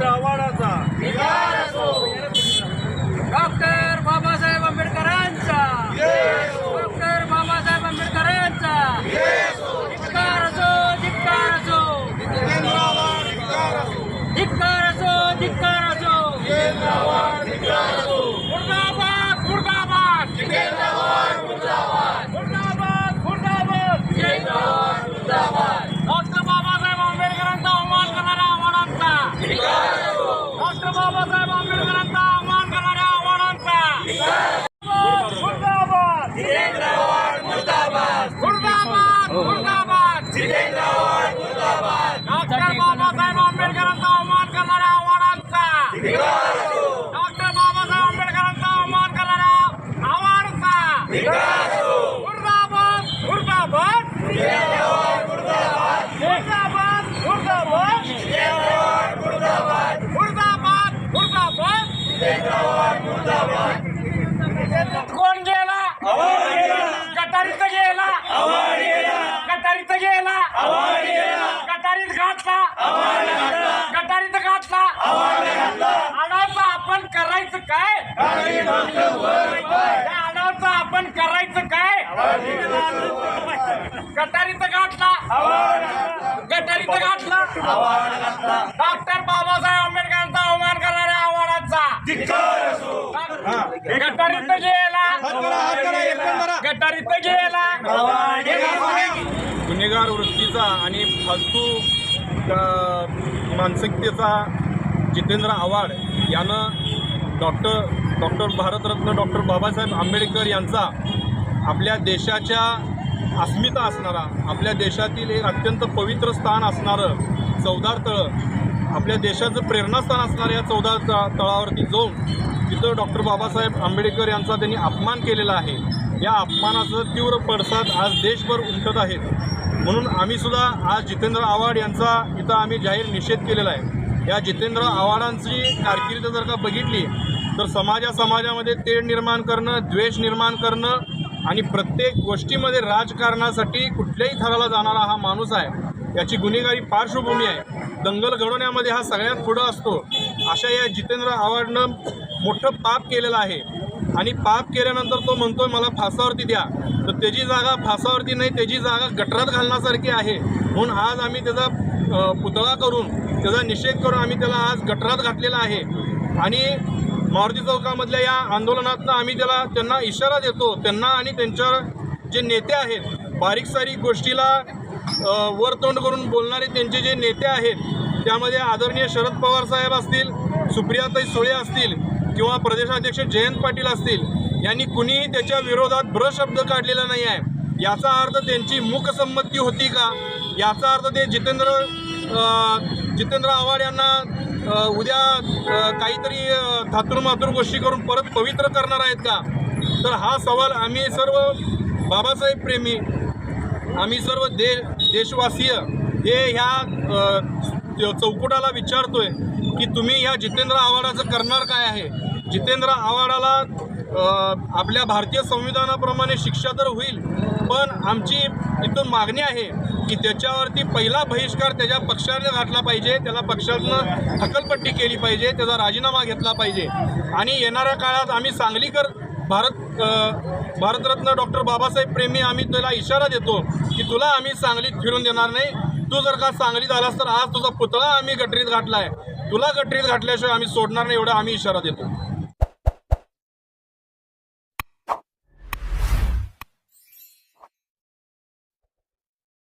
આપણે डॉक्टर बाबासाहेब आंबेडकरांचा अवमान करायला आवारचा. मुर्दाबाद मुर्दाबाद. मुर्दाबाद मुर्दाबाद. मुर्दाबाद मुर्दाबाद. कोण गेला? गटारीत गेला. गटारीत गेला. गटारीत घातला. काय आपण करायचं काय? गटारीचं गाठला. गटारीचं गाठला. डॉक्टर बाबासाहेब आंबेडकरांचा अवमान करणाऱ्या आव्हानाचा. गटारीत गेला. गटारीत गेला. गुन्हेगार वृत्तीचा आणि फालतू मानसिकतेचा जितेंद्र आव्हाड यानं doctor doctor Bharat Ratna doctor Babasaheb Ambedkar यांचा आपल्या देशाच्या अस्मिता असणारा आपल्या देशातील एक अत्यंत पवित्र स्थान असणारं चौदार तळं आपल्या देशाचं प्रेरणास्थान असणाऱ्या या चौदार त तळावरती जाऊन तिथं डॉक्टर बाबासाहेब आंबेडकर यांचा त्यांनी अपमान केलेला आहे. या अपमानाचं तीव्र पडसाद आज देशभर उमटत आहेत म्हणून आम्हीसुद्धा आज जितेंद्र आव्हाड यांचा इथं आम्ही जाहीर निषेध केलेला आहे. या जितेंद्र आव्हाडांची कारकीर्द जर का बघितली तर समाजा समाजामध्ये तेढ निर्माण करणं द्वेष निर्माण करणं आणि प्रत्येक गोष्टीमध्ये राजकारणासाठी कुठल्याही थराला जाणारा हा माणूस आहे. याची गुन्हेगारी पार्श्वभूमी आहे. दंगल घडवण्यामध्ये हा सगळ्यात पुढं असतो. अशा या जितेंद्र आव्हाडनं मोठं पाप केलेलं आहे. आणि पाप केल्यानंतर तो म्हणतोय मला फासावरती द्या. तर त्याची जागा फासावरती नाही त्याची जागा गटरात घालण्यासारखी आहे. म्हणून आज आम्ही त्याचा पुतळा करून त्याचा निषेध करून आम्ही त्याला आज गटरात घातलेला आहे. आणि मारुती चौकामधल्या या आंदोलनातनं आम्ही त्याला त्यांना इशारा देतो त्यांना आणि त्यांच्या जे नेते आहेत बारीक सारीक गोष्टीला वर तोंड करून बोलणारे त्यांचे जे नेते आहेत त्यामध्ये आदरणीय शरद पवार साहेब असतील सुप्रियाताई सुळे असतील किंवा प्रदेशाध्यक्ष जयंत पाटील असतील यांनी कुणीही त्याच्या विरोधात भ्रशब्द काढलेला नाही आहे. याचा अर्थ त्यांची मूकसंमती होती का? याचा अर्थ ते जितेंद्र जितेंद्र आव्हाड यांना उद्या काहीतरी अ, मातूर गोष्टी करून परत पवित्र करणार आहेत का? तर हा सवाल आम्ही सर्व बाबासाहेब प्रेमी आम्ही सर्व दे देशवासीय हे ह्या चौकुटाला विचारतोय की तुम्ही ह्या जितेंद्र आव्हाडाचं करणार काय आहे? जितेंद्र आव्हाडाला आपल्या भारतीय संविधानाप्रमाणे शिक्षा तर होईल पण आमची इथून मागणी आहे की त्याच्यावरती पहिला बहिष्कार त्याच्या पक्षाने घातला पाहिजे त्याला पक्षानं हकलपट्टी केली पाहिजे त्याचा राजीनामा घेतला पाहिजे. आणि येणाऱ्या काळात आम्ही सांगलीकर भारत भारतरत्न डॉक्टर बाबासाहेब प्रेमी आम्ही त्याला इशारा देतो की तुला आम्ही सांगलीत फिरून देणार नाही. तू जर का सांगलीत आलास तर आज तुझा पुतळा आम्ही गटरीत घातला आहे तुला गटरीत घातल्याशिवाय आम्ही सोडणार नाही एवढा आम्ही इशारा देतो.